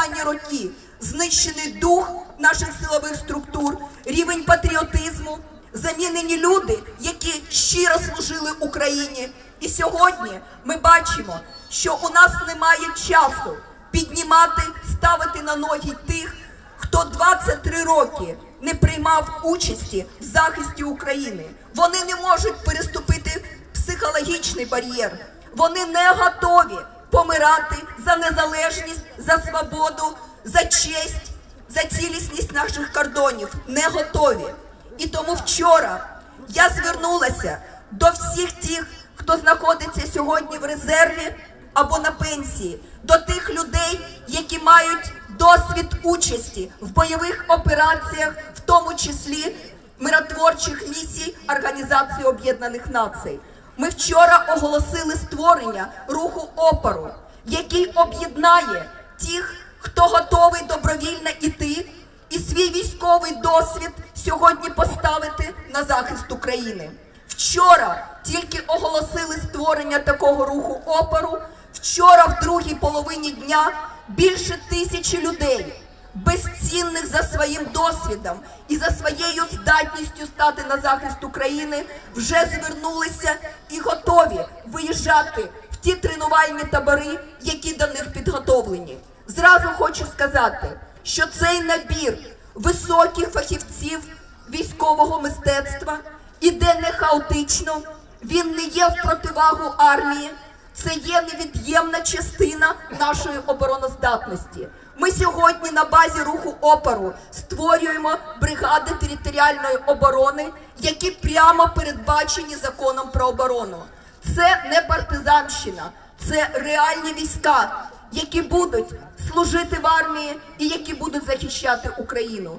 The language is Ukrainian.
останні роки знищений дух наших силових структур, рівень патріотизму, замінені люди, які щиро служили Україні. І сьогодні ми бачимо, що у нас немає часу піднімати, ставити на ноги тих, хто 23 роки не приймав участі в захисті України. Вони не можуть переступити психологічний бар'єр. Вони не готові помирати за незалежність, за свободу, за честь, за цілісність наших кордонів. Не готові. І тому вчора я звернулася до всіх тих, хто знаходиться сьогодні в резерві або на пенсії, до тих людей, які мають досвід участі в бойових операціях, в тому числі миротворчих місій Організації Об'єднаних Націй. Ми вчора оголосили створення руху опору, який об'єднає тих, хто готовий добровільно іти і свій військовий досвід сьогодні поставити на захист України. Вчора тільки оголосили створення такого руху опору. Вчора, в другій половині дня, більше тисячі людей, безцінних за своїм досвідом і за своєю здатністю стати на захист України, вже звернулися і готові виїжджати ті тренувальні табори, які до них підготовлені. Зразу хочу сказати, що цей набір високих фахівців військового мистецтва іде не хаотично, він не є в противагу армії. Це є невід'ємна частина нашої обороноздатності. Ми сьогодні на базі руху опору створюємо бригади територіальної оборони, які прямо передбачені законом про оборону. Це не партизанщина, це реальні війська, які будуть служити в армії і які будуть захищати Україну.